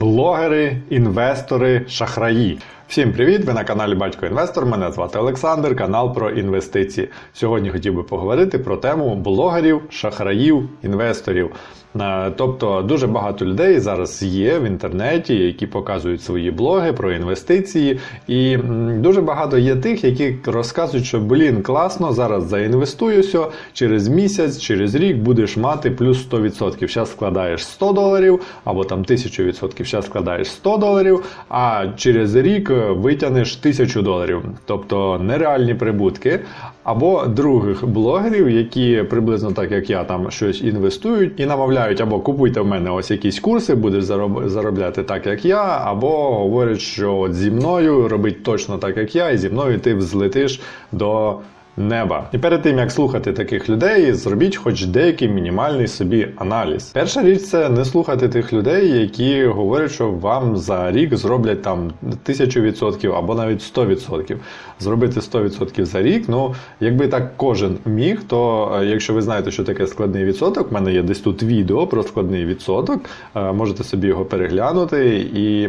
Блогери, інвестори, шахраї. Всім привіт! Ви на каналі Батько Інвестор. Мене звати Олександр, канал про інвестиції. Сьогодні хотів би поговорити про тему блогерів, шахраїв, інвесторів. Е, Тобто дуже багато людей зараз є в інтернеті, які показують свої блоги про інвестиції, і дуже багато є тих, які розказують, що блін, класно, зараз заінвестуюся, через місяць, через рік будеш мати плюс 100%. Зараз складаєш 100 доларів, або там 1000%, зараз складаєш 100 доларів, а через рік витягнеш тисячу доларів. Тобто нереальні прибутки. Або других блогерів, які приблизно так як я там щось інвестують і намовляють, або купуйте в мене ось якісь курси, будеш зароб- заробляти так, як я, або говорять, що от зі мною робить точно так, як я, і зі мною ти взлетиш до неба. І перед тим як слухати таких людей, зробіть хоч деякий мінімальний собі аналіз. Перша річ це не слухати тих людей, які говорять, що вам за рік зроблять там 1000% або навіть 100%. Зробити 100% за рік. Ну, якби так кожен міг, то е, якщо ви знаєте, що таке складний відсоток, в мене є десь тут відео про складний відсоток. е, Можете собі його переглянути і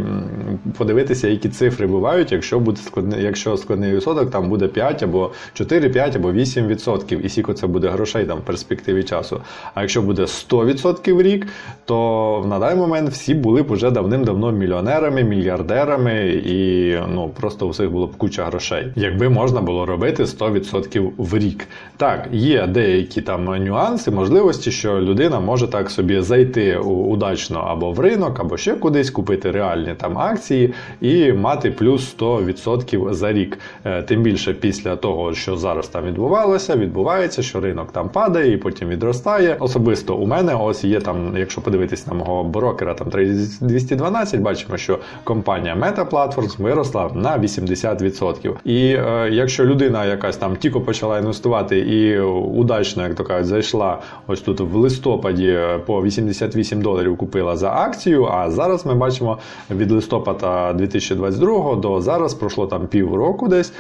подивитися, які цифри бувають, якщо буде складний, якщо складний відсоток там буде 5 або 4, 5 або 8 відсотків, і скільки це буде грошей там в перспективі часу. А якщо буде 100% в рік, то на даний момент всі були б уже давним-давно мільйонерами, мільярдерами, і ну просто у всіх було б куча грошей. Якби можна було робити 100% в рік. Так, є деякі там нюанси, можливості, що людина може так собі зайти удачно або в ринок, або ще кудись, купити реальні там акції і мати плюс 100% за рік. Е, Тим більше після того, що зараз там відбувалося, відбувається, що ринок там падає і потім відростає. Особисто у мене ось є там, якщо подивитись на мого брокера, там Trade 212, бачимо, що компанія Meta Platforms виросла на 80%. І е, якщо людина якась там тільки почала інвестувати і удачно, як то кажуть, зайшла ось тут в листопаді е, по 88 доларів купила за акцію. А зараз ми бачимо від листопада 2022 до зараз пройшло там півроку десь,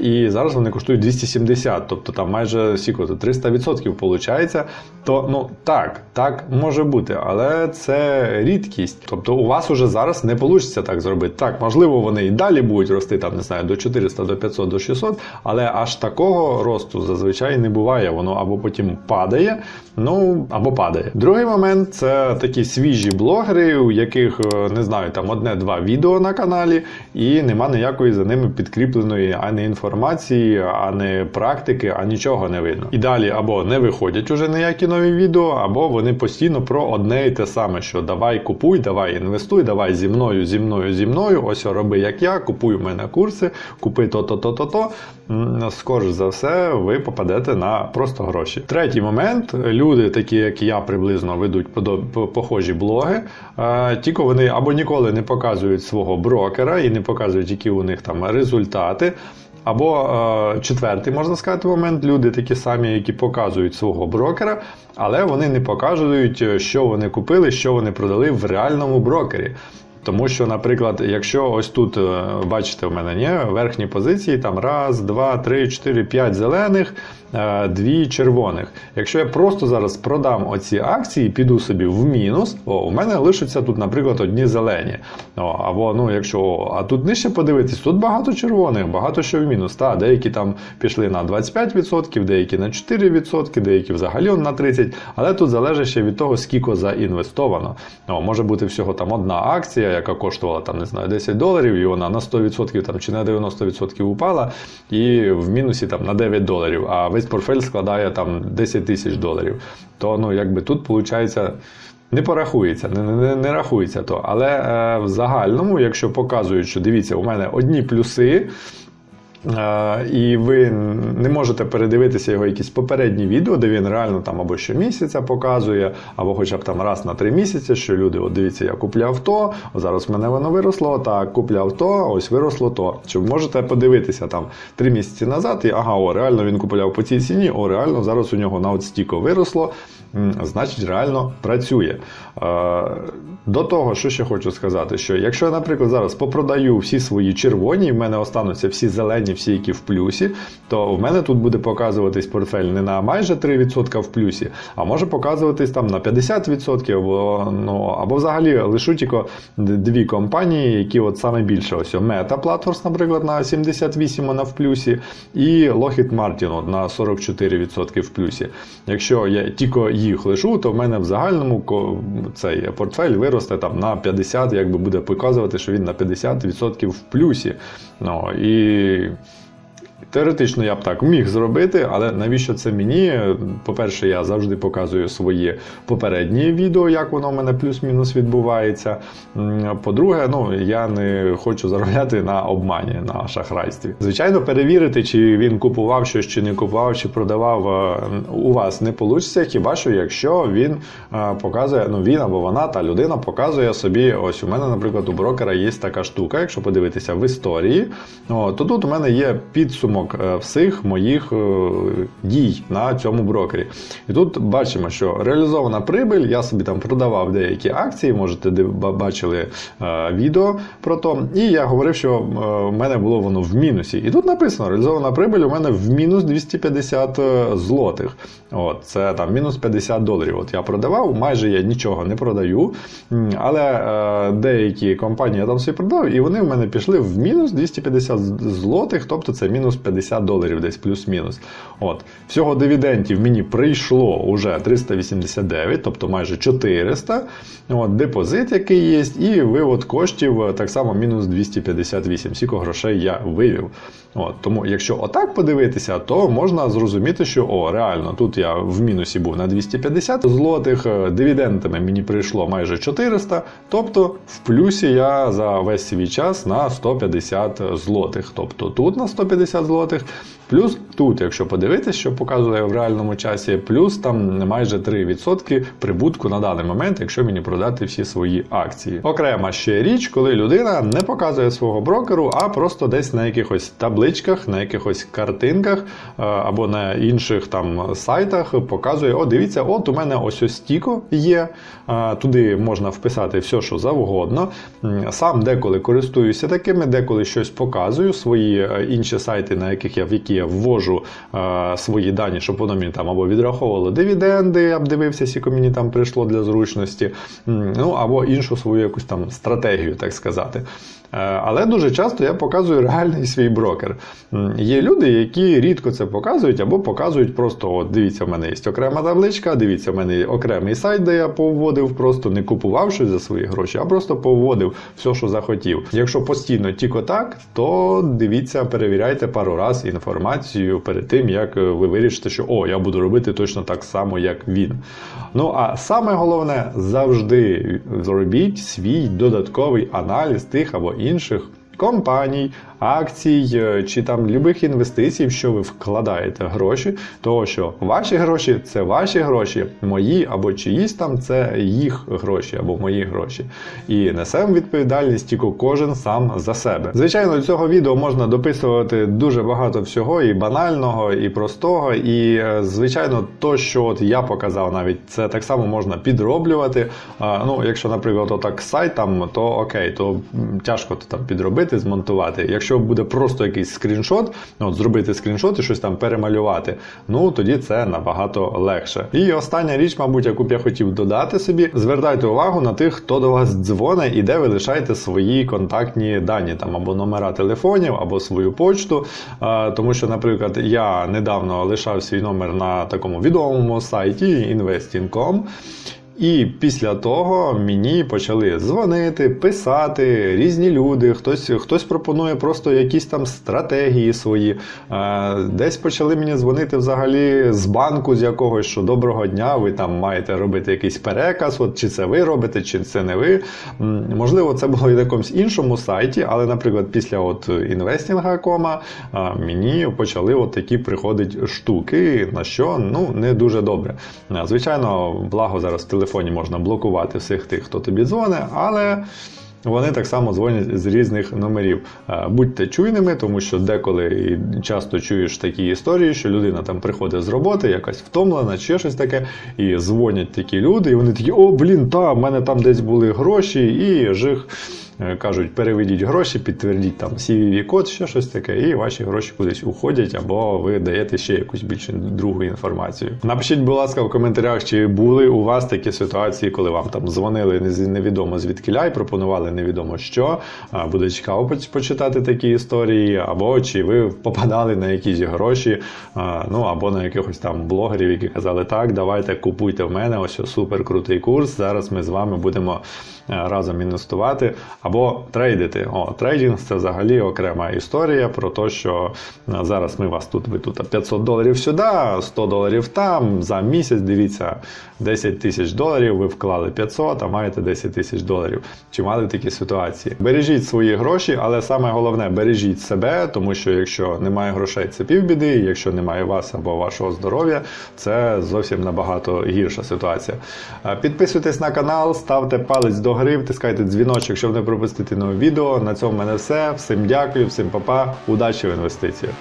і зараз вони коштують 270, тобто там майже то 300% виходить. То ну так, так може бути, але це рідкість. Тобто у вас уже зараз не вийде так зробити. Так, можливо, вони і далі будуть рости там, не знаю, до 400, до 500, до 600, але аж такого росту зазвичай не буває. Воно або потім падає, ну або падає. Другий момент це такі свіжі блогери, у яких е, не знаю, там одне-два відео на каналі, і нема ніякої за ними підкріпленої ані інформації, ані практики, а нічого не видно. І далі або не виходять уже ніякі нові відео, або вони постійно про одне і те саме, що давай купуй, давай інвестуй, давай зі мною, зі мною, зі мною. Ось роби як я, купуй у мене курси, купи то-то, то-то, то. М, Скоріш за все, ви попадете на просто гроші. Третій момент: люди, такі як я, приблизно ведуть похожі блоги. е, Тільки вони або ніколи не показують свого брокера і не показують, які у них там результати. Або е, четвертий, можна сказати, момент, люди такі самі, які показують свого брокера, але вони не показують, е, що вони купили, що вони продали в реальному брокері. Тому що, наприклад, якщо ось тут е, бачите, в мене ні, верхні позиції, там раз, два, три, чотири, п'ять зелених, е, дві червоних. Якщо я просто зараз продам оці акції, піду собі в мінус, о, у мене лишаться тут, наприклад, одні зелені. О, або ну, якщо а тут нижче подивитись, тут багато червоних, багато що в мінус. Та, деякі там пішли на 25%, деякі на 4%, деякі взагалі на 30%. Але тут залежить ще від того, скільки заінвестовано. О, може бути всього там одна акція, яка коштувала там, не знаю, 10 доларів, і вона на 100% там, чи на 90% упала, і в мінусі там, на 9 доларів, а весь портфель складає там 10 тисяч доларів. То ну, якби тут виходить. Не порахується, не, не, не рахується то. Але е, в загальному, якщо показують, що дивіться, у мене одні плюси, і ви не можете передивитися його якісь попередні відео, де він реально там або щомісяця показує, або хоча б там раз на три місяці, що люди, от дивіться, я купляв то, зараз в мене воно виросло, так, купляв то, ось виросло то. Чи можете подивитися там три місяці назад, і ага, о, реально він купляв по цій ціні, о, реально зараз у нього на от стіко виросло, значить, реально працює. До того, що ще хочу сказати, що якщо я, наприклад, зараз попродаю всі свої червоні, і в мене остануться всі зелені, всі, які в плюсі, то в мене тут буде показуватись портфель не на майже 3% в плюсі, а може показуватись там на 50% або, ну, або взагалі лишу тільки дві компанії, які от саме більше. Ось Meta Platforms, наприклад, на 78 вона в плюсі, і Lockheed Martin от, на 44% в плюсі. Якщо я тільки їх лишу, то в мене в загальному цей портфель виросте там на 50, якби буде показувати, що він на 50% в плюсі. Ну, і Теоретично я б так міг зробити, але навіщо це мені? По-перше, я завжди показую свої попередні відео, як воно в мене плюс-мінус відбувається. По-друге, ну я не хочу заробляти на обмані, на шахрайстві. Звичайно, перевірити, чи він купував щось, чи не купував, чи продавав е, у вас не вийде, хіба що якщо він е, показує, ну він або вона, та людина показує собі. Ось у мене, наприклад, у брокера є така штука, якщо подивитися в історії, то тут у мене є підсумок е, всіх моїх е, дій на цьому брокері. І тут бачимо, що реалізована прибиль, я собі там продавав деякі акції, можете бачили е, відео про то. І я говорив, що в мене було воно в мінусі. І тут написано: реалізована прибиль у мене в мінус 250 злотих. От, це там мінус 50 доларів. От я продавав, майже я нічого не продаю. Але деякі компанії я там собі продав, і вони в мене пішли в мінус 250 злотих, тобто це мінус 50 доларів, десь плюс-мінус. От. Всього дивідендів мені прийшло уже 389, тобто майже 400. От, депозит, який є, і вивод коштів е, так само мінус 258. Скільки грошей я вивів. От, тому, якщо отак подивитися, то можна зрозуміти, що о, реально, тут я в мінусі був на 250 злотих, е, дивідендами мені прийшло майже 400, тобто в плюсі я за весь свій час на 150 злотих. Тобто тут на 150 злотих, злотих плюс тут, якщо подивитися, що показує в реальному часі, плюс там майже 3% прибутку на даний момент, якщо мені продати всі свої акції. Окрема ще річ, коли людина не показує свого брокеру, а просто десь на якихось табличках, на якихось картинках е, або на інших там сайтах показує: о, дивіться, от у мене ось ось стіко є. е, Туди можна вписати все, що завгодно. Сам деколи користуюся такими, деколи щось показую, свої е, інші сайти, на яких я в які я ввожу е, свої дані, щоб воно мені там або відраховувало дивіденди, обдивився, скільки мені там прийшло для зручності, ну або іншу свою якусь там стратегію, так сказати. Е, Але дуже часто я показую реальний свій брокер. Є люди, які рідко це показують, або показують просто: от дивіться, в мене є окрема табличка, дивіться, в мене є окремий сайт, де я повводив, просто не купував щось за свої гроші, а просто повводив все, що захотів. Якщо постійно тільки так, то дивіться, перевіряйте пару раз інформацію перед тим, як е, ви вирішите, що о, я буду робити точно так само, як він. Ну а саме головне, завжди робіть свій додатковий аналіз тих або інших компаній, акцій е, чи там любих інвестицій, що ви вкладаєте гроші, того що ваші гроші це ваші гроші, мої або чиїсь там це їх гроші або мої гроші. І несемо відповідальність тільки кожен сам за себе. Звичайно, до цього відео можна дописувати дуже багато всього, і банального, і простого. І е, звичайно, то, що от я показав, навіть це так само можна підроблювати. Ну, якщо, наприклад, отак сайт там, то окей, то тяжко то там підробити, змонтувати. Якщо буде просто якийсь скріншот, ну, от зробити скріншот і щось там перемалювати, ну тоді це набагато легше. І остання річ, мабуть, яку б я хотів додати собі, звертайте увагу на тих, хто до вас дзвонить і де ви лишаєте свої контактні дані, там або номера телефонів, або свою почту. Тому що, наприклад, я недавно лишав свій номер на такому відомому сайті investing.com. І після того мені почали дзвонити, писати різні люди. Хтось хтось пропонує просто якісь там стратегії свої. Е, Десь почали мені дзвонити взагалі з банку з якогось, що доброго дня, ви там маєте робити якийсь переказ, от чи це ви робите, чи це не ви. Можливо, це було і на якомусь іншому сайті, але, наприклад, після от інвестінга.кома мені почали от такі приходить штуки, на що ну не дуже добре. Е, Звичайно, благо зараз в телефоні можна блокувати всіх тих, хто тобі дзвонить, але. вони так само дзвонять з різних номерів. Е, Будьте чуйними, тому що деколи і часто чуєш такі історії, що людина там приходить з роботи, якась втомлена, чи щось таке, і дзвонять такі люди, і вони такі: о, блін, та, в мене там десь були гроші, і жих. Е, Кажуть, переведіть гроші, підтвердіть там CVV-код, ще щось таке, і ваші гроші кудись уходять, або ви даєте ще якусь більш другу інформацію. Напишіть, будь ласка, в коментарях, чи були у вас такі ситуації, коли вам там дзвонили невідомо звідкиля і пропонували невідомо що. Буде цікаво почитати такі історії, або чи ви попадали на якісь гроші, ну або на якихось там блогерів, які казали, так, давайте купуйте в мене, ось супер крутий курс. Зараз ми з вами будемо е, разом інвестувати або трейдити. О, трейдинг це взагалі окрема історія про те, що е, зараз ми вас тут, ви тут 500 доларів сюди, 100 доларів там. За місяць дивіться 10 тисяч доларів. Ви вклали 500, а маєте 10 тисяч доларів. Чи мали такі ситуації? Бережіть свої гроші, але саме головне бережіть себе, тому що якщо немає грошей, це півбіди. Якщо немає вас або вашого здоров'я, це зовсім набагато гірша ситуація. Е, Підписуйтесь на канал, ставте палець до гри, втискайте дзвіночок, щоб не пропустити нове відео. На цьому в мене все. Всім дякую, всім па-па, удачі в інвестиціях.